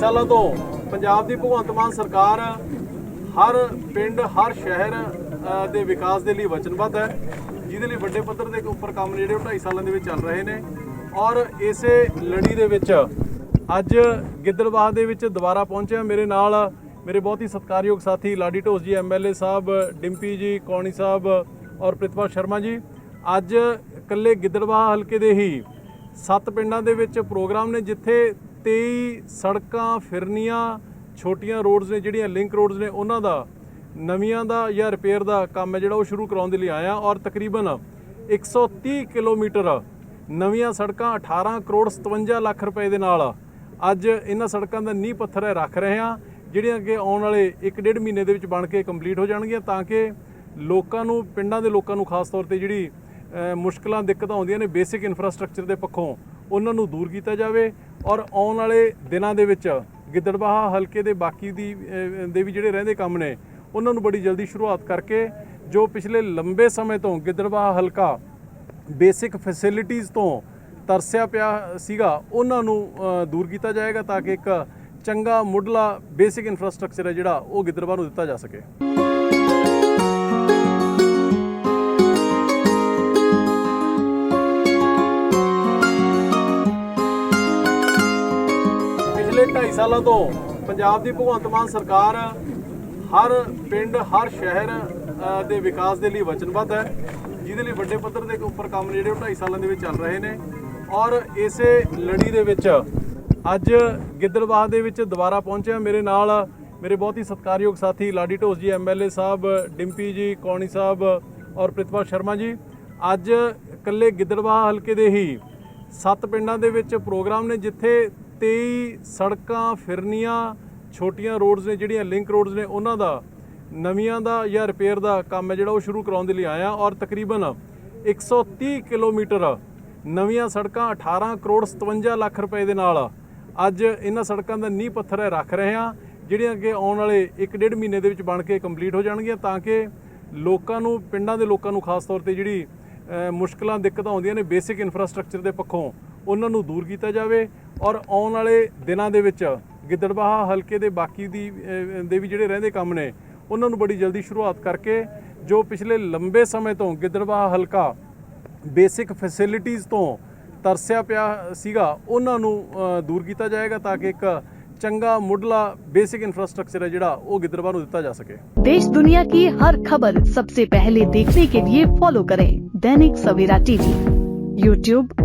ਸਾਲਾਂ ਤੋਂ ਪੰਜਾਬ ਦੀ ਭਗਵੰਤ ਮਾਨ ਸਰਕਾਰ ਹਰ ਪਿੰਡ, ਹਰ ਸ਼ਹਿਰ ਦੇ ਵਿਕਾਸ ਦੇ ਲਈ ਵਚਨਬੱਧ ਹੈ। ਜਿਹਦੇ ਲਈ ਵੱਡੇ ਪੱਧਰ ਦੇ ਉੱਪਰ ਕੰਮ ਜਿਹੜੇ ਉਹ 2.5 ਸਾਲਾਂ ਦੇ ਵਿੱਚ ਚੱਲ ਰਹੇ ਨੇ। ਔਰ ਇਸੇ ਲੜੀ ਦੇ ਵਿੱਚ ਅੱਜ ਗਿੱਦੜਬਾਹ ਦੇ ਵਿੱਚ ਦੁਬਾਰਾ ਪਹੁੰਚਿਆ ਮੇਰੇ ਨਾਲ ਮੇਰੇ ਬਹੁਤ ਹੀ ਸਤਿਕਾਰਯੋਗ ਸਾਥੀ ਲਾਡੀ ਢੋਸ ਜੀ ਐਮਐਲਏ ਸਾਹਿਬ, ਡਿੰਪੀ ਜੀ, ਕੌਣੀ ਸਾਹਿਬ ਔਰ ਪ੍ਰਿਤਪਾਲ ਸ਼ਰਮਾ ਜੀ। ਅੱਜ ਇਕੱਲੇ ਗਿੱਦੜਬਾਹ ਹਲਕੇ ਦੇ ਹੀ ਸੱਤ ਪਿੰਡਾਂ ਦੇ ਵਿੱਚ ਪ੍ਰੋਗਰਾਮ ਨੇ, ਜਿੱਥੇ 23 ਸੜਕਾਂ ਫਿਰਨੀਆਂ ਛੋਟੀਆਂ ਰੋਡਸ ਨੇ ਜਿਹੜੀਆਂ ਲਿੰਕ ਰੋਡਸ ਨੇ ਉਹਨਾਂ ਦਾ ਨਵੀਆਂ ਦਾ ਜਾਂ ਰਿਪੇਅਰ ਦਾ ਕੰਮ ਹੈ ਜਿਹੜਾ ਉਹ ਸ਼ੁਰੂ ਕਰਾਉਣ ਦੇ ਲਈ ਆਇਆ ਔਰ ਤਕਰੀਬਨ 130 ਕਿਲੋਮੀਟਰ ਨਵੀਆਂ ਸੜਕਾਂ 18 ਕਰੋੜ 57 ਲੱਖ ਰੁਪਏ ਦੇ ਨਾਲ ਅੱਜ ਇਹਨਾਂ ਸੜਕਾਂ ਦਾ ਨੀਂਹ ਪੱਥਰ ਹੈ ਰੱਖ ਰਹੇ ਹਾਂ ਜਿਹੜੀਆਂ ਕਿ ਆਉਣ ਵਾਲੇ 1.5 ਮਹੀਨੇ ਦੇ ਵਿੱਚ ਬਣ ਕੇ ਕੰਪਲੀਟ ਹੋ ਜਾਣਗੀਆਂ ਤਾਂ ਕਿ ਲੋਕਾਂ ਨੂੰ ਪਿੰਡਾਂ ਦੇ ਲੋਕਾਂ ਨੂੰ ਖਾਸ ਤੌਰ ਤੇ ਜਿਹੜੀ ਅ, ਮੁਸ਼ਕਲਾਂ ਦਿੱਕਤਾਂ ਆਉਂਦੀਆਂ ਨੇ ਬੇਸਿਕ ਇਨਫਰਾਸਟ੍ਰਕਚਰ ਦੇ ਪੱਖੋਂ ਉਹਨਾਂ ਨੂੰ ਦੂਰ ਕੀਤਾ ਜਾਵੇ ਔਰ ਆਉਣ ਵਾਲੇ ਦਿਨਾਂ ਦੇ ਵਿੱਚ ਗਿੱਦੜਬਾਹਾ ਹਲਕੇ ਦੇ ਬਾਕੀ ਦੀ ਦੇ ਵੀ ਜਿਹੜੇ ਰਹਿੰਦੇ ਕੰਮ ਨੇ, ਉਹਨਾਂ ਨੂੰ ਬੜੀ ਜਲਦੀ ਸ਼ੁਰੂਆਤ ਕਰਕੇ ਜੋ ਪਿਛਲੇ ਲੰਬੇ ਸਮੇਂ ਤੋਂ ਗਿੱਦੜਬਾਹਾ ਹਲਕਾ ਬੇਸਿਕ ਫੈਸਿਲਿਟੀਆਂ ਤੋਂ ਤਰਸਿਆ ਪਿਆ ਸੀਗਾ, ਉਹਨਾਂ ਨੂੰ ਦੂਰ ਕੀਤਾ ਜਾਏਗਾ ਤਾਂ ਕਿ ਇੱਕ ਚੰਗਾ ਮੁੱਢਲਾ ਬੇਸਿਕ ਇਨਫਰਾਸਟ੍ਰਕਚਰ ਹੈ ਜਿਹੜਾ ਉਹ ਗਿੱਦੜਬਾਹਾ ਨੂੰ ਦਿੱਤਾ ਜਾ ਸਕੇ। ਪਿਛਲੇ 2.5 ਸਾਲਾਂ ਤੋਂ ਪੰਜਾਬ ਦੀ ਭਗਵੰਤ ਮਾਨ ਸਰਕਾਰ ਹਰ ਪਿੰਡ, ਹਰ ਸ਼ਹਿਰ ਦੇ ਵਿਕਾਸ ਦੇ ਲਈ ਵਚਨਬੱਧ ਹੈ। ਜਿਹਦੇ ਲਈ ਵੱਡੇ ਪੱਧਰ ਦੇ ਉੱਪਰ ਕੰਮ ਜਿਹੜੇ ਉਹ 2.5 ਸਾਲਾਂ ਦੇ ਵਿੱਚ ਚੱਲ ਰਹੇ ਨੇ। ਔਰ ਇਸੇ ਲੜੀ ਦੇ ਵਿੱਚ ਅੱਜ ਗਿੱਦੜਬਾਹ ਦੇ ਵਿੱਚ ਦੁਬਾਰਾ ਪਹੁੰਚਿਆ ਮੇਰੇ ਨਾਲ ਮੇਰੇ ਬਹੁਤ ਹੀ ਸਤਿਕਾਰਯੋਗ ਸਾਥੀ ਲਾਡੀ ਢੋਸ ਜੀ ਐਮਐਲਏ ਸਾਹਿਬ, ਡਿੰਪੀ ਜੀ, ਕੌਣੀ ਸਾਹਿਬ ਔਰ ਪ੍ਰਿਤਪਾਲ ਸ਼ਰਮਾ ਜੀ। ਅੱਜ ਇਕੱਲੇ ਗਿੱਦੜਬਾਹ ਹਲਕੇ ਦੇ ਹੀ ਸੱਤ ਪਿੰਡਾਂ ਦੇ ਵਿੱਚ ਪ੍ਰੋਗਰਾਮ ਨੇ, ਜਿੱਥੇ 23 ਸੜਕਾਂ ਫਿਰਨੀਆਂ ਛੋਟੀਆਂ ਰੋਡਸ ਨੇ ਜਿਹੜੀਆਂ ਲਿੰਕ ਰੋਡਸ ਨੇ ਉਹਨਾਂ ਦਾ ਨਵੀਆਂ ਦਾ ਜਾਂ ਰਿਪੇਅਰ ਦਾ ਕੰਮ ਹੈ ਜਿਹੜਾ ਉਹ ਸ਼ੁਰੂ ਕਰਾਉਣ ਦੇ ਲਈ ਆਇਆ ਔਰ ਤਕਰੀਬਨ 130 ਕਿਲੋਮੀਟਰ ਨਵੀਆਂ ਸੜਕਾਂ 18 ਕਰੋੜ 57 ਲੱਖ ਰੁਪਏ ਦੇ ਨਾਲ ਅੱਜ ਇਹਨਾਂ ਸੜਕਾਂ ਦਾ ਨੀਂਹ ਪੱਥਰ ਹੈ ਰੱਖ ਰਹੇ ਹਾਂ ਜਿਹੜੀਆਂ ਕਿ ਆਉਣ ਵਾਲੇ 1.5 ਮਹੀਨੇ ਦੇ ਵਿੱਚ ਬਣ ਕੇ ਕੰਪਲੀਟ ਹੋ ਜਾਣਗੀਆਂ ਤਾਂ ਕਿ ਲੋਕਾਂ ਨੂੰ ਪਿੰਡਾਂ ਦੇ ਲੋਕਾਂ ਨੂੰ ਖਾਸ ਤੌਰ ਤੇ ਜਿਹੜੀ ਅ, ਮੁਸ਼ਕਲਾਂ ਦਿੱਕਤਾਂ ਆਉਂਦੀਆਂ ਨੇ ਬੇਸਿਕ ਇਨਫਰਾਸਟ੍ਰਕਚਰ ਦੇ ਪੱਖੋਂ ਉਹਨਾਂ ਨੂੰ ਦੂਰ ਕੀਤਾ ਜਾਵੇ ਔਰ ਆਉਣ ਵਾਲੇ ਦਿਨਾਂ ਦੇ ਵਿੱਚ ਗਿੱਦੜਬਾਹਾ ਹਲਕੇ ਦੇ ਬਾਕੀ ਦੀ ਅ, ਦੇ ਵੀ ਜਿਹੜੇ ਰਹਿੰਦੇ ਕੰਮ ਨੇ ਉਹਨਾਂ ਨੂੰ ਬੜੀ ਜਲਦੀ ਸ਼ੁਰੂਆਤ ਕਰਕੇ ਜੋ ਪਿਛਲੇ ਲੰਬੇ ਸਮੇਂ ਤੋਂ ਗਿੱਦੜਬਾਹਾ ਹਲਕਾ ਬੇਸਿਕ ਫੈਸਿਲਿਟੀਆਂ ਤੋਂ ਤਰਸਿਆ ਪਿਆ ਸੀਗਾ ਉਹਨਾਂ ਨੂੰ ਅ, ਦੂਰ ਕੀਤਾ ਜਾਏਗਾ ਤਾਂ ਕਿ ਇੱਕ ਚੰਗਾ ਮੁੱਢਲਾ ਬੇਸਿਕ ਇਨਫਰਾਸਟ੍ਰਕਚਰ ਹੈ ਜਿਹੜਾ ਉਹ ਗਿੱਦੜਬਾਹਾ ਨੂੰ ਦਿੱਤਾ ਜਾ ਸਕੇ देश दुनिया की हर खबर सबसे पहले देखने के लिए फॉलो करें दैनिक सवेरा टीवी यूट्यूब